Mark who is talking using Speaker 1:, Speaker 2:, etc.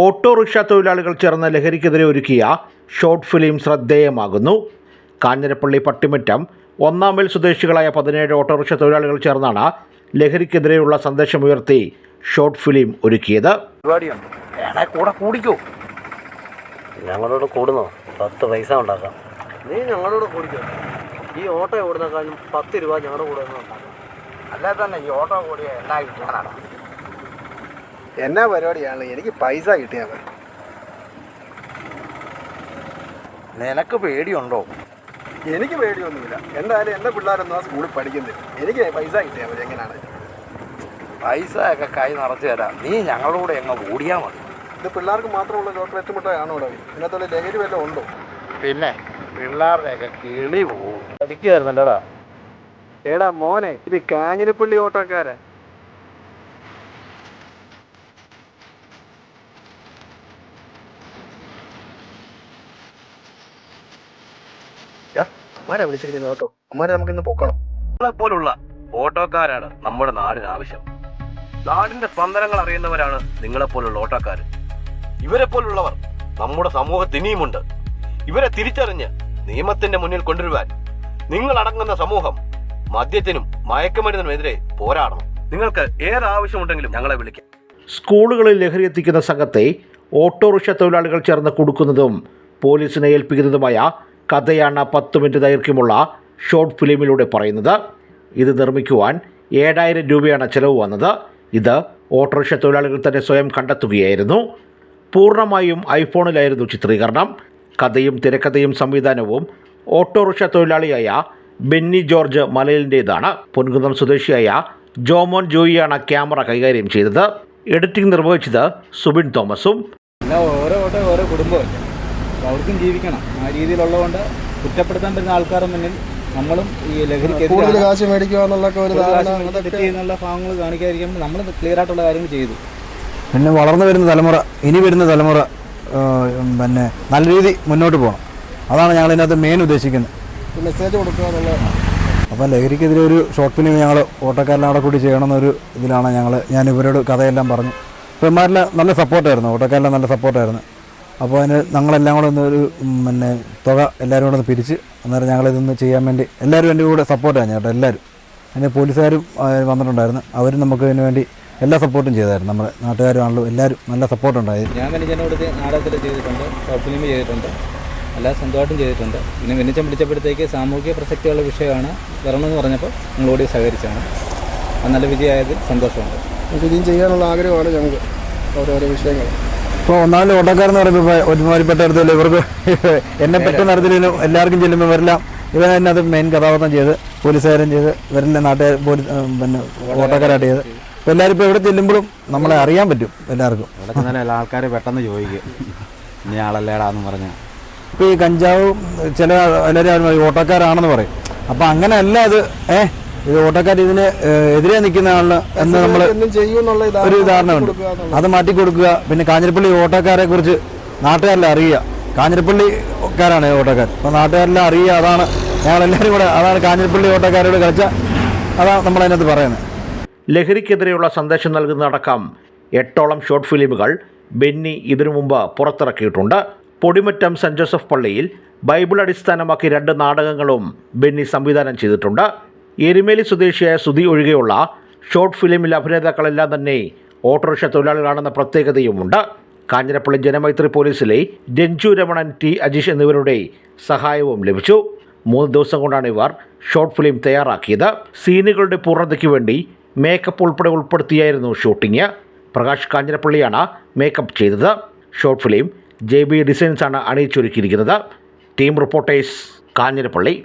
Speaker 1: Autorickshaw തൊഴിലാളികൾ ചേർന്ന് ലഹരിക്കെതിരെ ഒരുക്കിയ ഷോർട്ട് ഫിലിം ശ്രദ്ധേയമാകുന്നു. കാഞ്ഞിരപ്പള്ളി പട്ടിമറ്റം ഒന്നാം മൈൽ സ്വദേശികളായ പതിനേഴ് ഓട്ടോറിക്ഷ തൊഴിലാളികൾ ചേർന്നാണ് ലഹരിക്കെതിരെയുള്ള സന്ദേശമുയർത്തി ഷോർട്ട് ഫിലിം ഒരുക്കിയത്.
Speaker 2: കൂടെ കൂടിക്കോ.
Speaker 3: ഞങ്ങളോട് കൂടുന്നോ? പത്ത് പൈസ ഉണ്ടാക്കാം.
Speaker 2: നീ ഞങ്ങളോട് കൂടിക്കോ. ഈ ഓട്ടോ ഓടുന്നേക്കാളും പത്ത് രൂപ ഞങ്ങളുടെ കൂടെ ഉണ്ടാക്കാം. അല്ലാതെ തന്നെ ഈ ഓട്ടോ കൂടിയ എന്നാ കിട്ടാനാണ്
Speaker 4: എന്നാ പരിപാടിയാണ്? എനിക്ക് പൈസ കിട്ടിയാൽ മതി.
Speaker 2: നിനക്ക് പേടിയുണ്ടോ?
Speaker 4: എനിക്ക് പേടിയൊന്നുമില്ല. എന്തായാലും എന്റെ പിള്ളേരൊന്നും ആ സ്കൂളിൽ പഠിക്കുന്നില്ല. എനിക്ക് പൈസ കിട്ടിയാൽ മതി എങ്ങനെയാണ്?
Speaker 2: പൈസ ഒക്കെ കൈ നിറച്ചു തരാം. നീ ഞങ്ങളുടെ കൂടെ എങ്ങ് കൂടിയാ മതി.
Speaker 4: ഇത് പിള്ളേർക്ക് മാത്രമുള്ള ചോക്ലേറ്റ് മിഠായാണോ ഇവിടെ ഇതിനകത്തുള്ള ലഹരി വല്ലതും ഉണ്ടോ?
Speaker 2: പിന്നെ പിള്ളേരുടെയൊക്കെ കിളി പോകും അടിക്കുമായിരുന്നല്ലോടാ
Speaker 4: എടാ മോനെ ഇത് കാഞ്ഞിരപ്പള്ളി ഓട്ടോക്കാരെ. അമ്മാരെ വിളിച്ചിരിക്കുന്നു കേട്ടോ. അമ്മാരെ നമുക്ക് ഇന്ന് പോക്കണം.
Speaker 5: നിങ്ങളെ പോലുള്ള ഓട്ടോക്കാരാണ് നമ്മുടെ നാടിന് ആവശ്യം. നാടിന്റെ സ്പന്ദനങ്ങൾ അറിയുന്നവരാണ് നിങ്ങളെ പോലുള്ള ഓട്ടോക്കാർ ഇവരെ പോലുള്ളവർ നമ്മുടെ സമൂഹത്തിൽ ഇനിയുമുണ്ട്. ഇവരെ തിരിച്ചറിഞ്ഞ് നിയമത്തിന്റെ മുന്നിൽ കൊണ്ടുവരുവാൻ നിങ്ങൾ അടങ്ങുന്ന സമൂഹം മദ്യത്തിനും മയക്കുമരുന്നിനുമെതിരെ പോരാടണം. നിങ്ങൾക്ക് ഏത് ആവശ്യമുണ്ടെങ്കിലും ഞങ്ങളെ വിളിക്കാം.
Speaker 1: സ്കൂളുകളിൽ ലഹരി എത്തിക്കുന്ന സംഘത്തെ ഓട്ടോറിക്ഷ തൊഴിലാളികൾ ചേർന്ന് കൊടുക്കുന്നതും പോലീസിനെ ഏൽപ്പിക്കുന്നതുമായ കഥയാണ് പത്ത് മിനിറ്റ് ദൈർഘ്യമുള്ള ഷോർട്ട് ഫിലിമിലൂടെ പറയുന്നത്. ഇത് നിർമ്മിക്കുവാൻ ഏഴായിരം രൂപയാണ് ചിലവ് വന്നത്. ഇത് ഓട്ടോറിക്ഷ തൊഴിലാളികൾ തന്നെ സ്വയം കണ്ടെത്തുകയായിരുന്നു. പൂർണമായും ഐഫോണിലായിരുന്നു ചിത്രീകരണം. കഥയും തിരക്കഥയും സംവിധാനവും ഓട്ടോറിക്ഷ തൊഴിലാളിയായ ബെന്നി ജോർജ് മലയിലിന്റേതാണ്. പൊൻകുന്നം സ്വദേശിയായ ജോമോൻ ജോയിയാണ് ക്യാമറ കൈകാര്യം ചെയ്തത്. എഡിറ്റിംഗ് നിർവഹിച്ചത് സുബിൻ തോമസും.
Speaker 6: ഓരോ ഓരോ കുടുംബമല്ലേ? അവർക്കും ജീവിക്കണം. ആ രീതിയിലുള്ളതുകൊണ്ട് കുറ്റപ്പെടുത്താൻ പറ്റുന്ന ആൾക്കാരുടെ മുന്നിൽ നമ്മളും ഈ ലഹരിക്കെതിരെ
Speaker 4: കാശ് മേടിക്കുക
Speaker 6: ഭാഗങ്ങൾ കാണിക്കാതിരിക്കുമ്പോൾ നമ്മൾ ക്ലിയർ ആയിട്ടുള്ള കാര്യങ്ങൾ ചെയ്തു.
Speaker 7: പിന്നെ വളർന്നു വരുന്ന തലമുറ ഇനി വരുന്ന തലമുറ പിന്നെ നല്ല രീതി മുന്നോട്ട് പോകണം. അതാണ് ഞങ്ങൾ ഇതിനകത്ത് മെയിൻ ഉദ്ദേശിക്കുന്നത്.
Speaker 4: മെസ്സേജ് കൊടുക്കുക അപ്പം
Speaker 7: അപ്പോൾ ലഹരിക്കെതിരെ ഒരു ഷോർട്ട് ഫിലിം ഞങ്ങൾ ഓട്ടോക്കാരനെ അവിടെ കൂടി ചെയ്യണമെന്നൊരു ഇതിലാണ് ഞങ്ങൾ ഞാൻ ഇവരോട് കഥയെല്ലാം പറഞ്ഞു. അപ്പോൾ ഇമാരെല്ലാം നല്ല സപ്പോർട്ടായിരുന്നു ഓട്ടോക്കാരെല്ലാം നല്ല സപ്പോർട്ടായിരുന്നു അപ്പോൾ അതിന് ഞങ്ങളെല്ലാം കൂടെ ഒന്ന് ഒരു പിന്നെ തുക എല്ലാവരും കൂടെ ഒന്ന് പിരിച്ച് അന്നേരം ഞങ്ങളിതൊന്ന് ചെയ്യാൻ വേണ്ടി എല്ലാവരും എന്റെ കൂടെ സപ്പോർട്ടാണ് ചേട്ടാ എല്ലാവരും. അതിന് പോലീസുകാരും വന്നിട്ടുണ്ടായിരുന്നു. അവരും നമുക്ക് ഇതിന് വേണ്ടി എല്ലാ സപ്പോർട്ടും ചെയ്തായിരുന്നു. നമ്മുടെ നാട്ടുകാരാണല്ലോ എല്ലാവരും നല്ല സപ്പോർട്ടുണ്ടായി
Speaker 6: ഞാൻ വെനിച്ചനോട് നാടകത്തിൽ ചെയ്തിട്ടുണ്ട് ഷോർട്ട് ഫിലിം ചെയ്തിട്ടുണ്ട് എല്ലാ സ്വന്തമായിട്ടും ചെയ്തിട്ടുണ്ട്. പിന്നെ വെനിച്ചം പിടിച്ചപ്പോഴത്തേക്ക് സാമൂഹിക പ്രസക്തിയുള്ള വിഷയമാണ് വരണമെന്ന് പറഞ്ഞപ്പോൾ നിങ്ങളോട് സഹകരിച്ചാണ്. അത് നല്ല വിജയമായതിൽ സന്തോഷമുണ്ട്.
Speaker 4: നമുക്ക് ചെയ്യാനുള്ള ആഗ്രഹമാണ് ഞങ്ങൾക്ക് ഓരോരോ വിഷയങ്ങൾ.
Speaker 7: ഇപ്പോൾ ഒന്നാമത് ഓട്ടോക്കാരെന്ന് പറയുമ്പോൾ ഒരുമാതിരിപ്പെട്ട അടുത്തല്ലോ ഇവർക്ക് എന്നെ പറ്റുന്ന അടുത്തിലും എല്ലാവർക്കും ചെല്ലുമ്പോൾ ഇവരെല്ലാം അത് മെയിൻ കഥാപാത്രം ചെയ്ത് പോലീസുകാരും ചെയ്ത് ഇവരെല്ലാം നാട്ടുകാർ പോലീസ് പിന്നെ ഓട്ടോക്കാരായിട്ട് ചെയ്ത്. ഇപ്പോൾ എല്ലാവരും ഇപ്പോൾ എവിടെ ചെല്ലുമ്പോഴും നമ്മളെ അറിയാൻ പറ്റും എല്ലാവർക്കും.
Speaker 6: അവിടെ എല്ലാ ആൾക്കാർ പെട്ടെന്ന് ചോദിക്കും. ഇനി ആളല്ലേടാന്ന് പറഞ്ഞാൽ
Speaker 7: ഇപ്പോൾ ഈ കഞ്ചാവ് ചില എല്ലാവരും ഓട്ടോക്കാരാണെന്ന് പറയും. അപ്പോൾ അങ്ങനെയല്ല അത് ഏഹ് ഇത് ഓട്ടോക്കാർ ഇതിന് എതിരെ നിൽക്കുന്ന ആളിന് എന്ന് നമ്മൾ
Speaker 4: ഒരു ധാരണ
Speaker 7: ഒരു ഉദാഹരണമുണ്ട് അത് മാറ്റി കൊടുക്കുക. പിന്നെ കാഞ്ഞിരപ്പള്ളി ഓട്ടോക്കാരെ കുറിച്ച് നാട്ടുകാരെല്ലാം അറിയുക. കാഞ്ഞിരപ്പള്ളിക്കാരാണ് ഓട്ടോക്കാർ. അപ്പോൾ നാട്ടുകാരെല്ലാം അറിയുക. അതാണ് ഞങ്ങളെല്ലാവരും കൂടെ അതാണ് കാഞ്ഞിരപ്പള്ളി ഓട്ടോക്കാരോട് കളിച്ച അതാണ് നമ്മളതിനകത്ത് പറയുന്നത്.
Speaker 1: ലഹരിക്കെതിരെയുള്ള സന്ദേശം നൽകുന്നതടക്കം എട്ടോളം ഷോർട്ട് ഫിലിമുകൾ ബെന്നി ഇതിനു മുമ്പ് പുറത്തിറക്കിയിട്ടുണ്ട്. പൊടിമറ്റം സെന്റ് ജോസഫ് പള്ളിയിൽ ബൈബിൾ അടിസ്ഥാനമാക്കി രണ്ട് നാടകങ്ങളും ബെന്നി സംവിധാനം ചെയ്തിട്ടുണ്ട്. എരുമേലി സ്വദേശിയായ സുധി ഒഴികെയുള്ള ഷോർട്ട് ഫിലിമിൽ അഭിനേതാക്കളെല്ലാം തന്നെ ഓട്ടോറിക്ഷ തൊഴിലാളികളാണെന്ന പ്രത്യേകതയുമുണ്ട്. കാഞ്ഞിരപ്പള്ളി ജനമൈത്രി പോലീസിലെ രഞ്ജു രമണൻ ടി അജീഷ് എന്നിവരുടെ സഹായവും ലഭിച്ചു. മൂന്ന് ദിവസം കൊണ്ടാണ് ഇവർ ഷോർട്ട് ഫിലിം തയ്യാറാക്കിയത്. സീനുകളുടെ പൂർണതയ്ക്ക് വേണ്ടി മേക്കപ്പ് ഉൾപ്പെടെ ഉൾപ്പെടുത്തിയായിരുന്നു ഷൂട്ടിംഗ്. പ്രകാശ് കാഞ്ഞിരപ്പള്ളിയാണ് മേക്കപ്പ് ചെയ്തത്. ഷോർട്ട് ഫിലിം ജെ ബി ഡിസൈൻസാണ് അണിയിച്ചൊരുക്കിയിരിക്കുന്നത്. Team reporters Kanjirappally.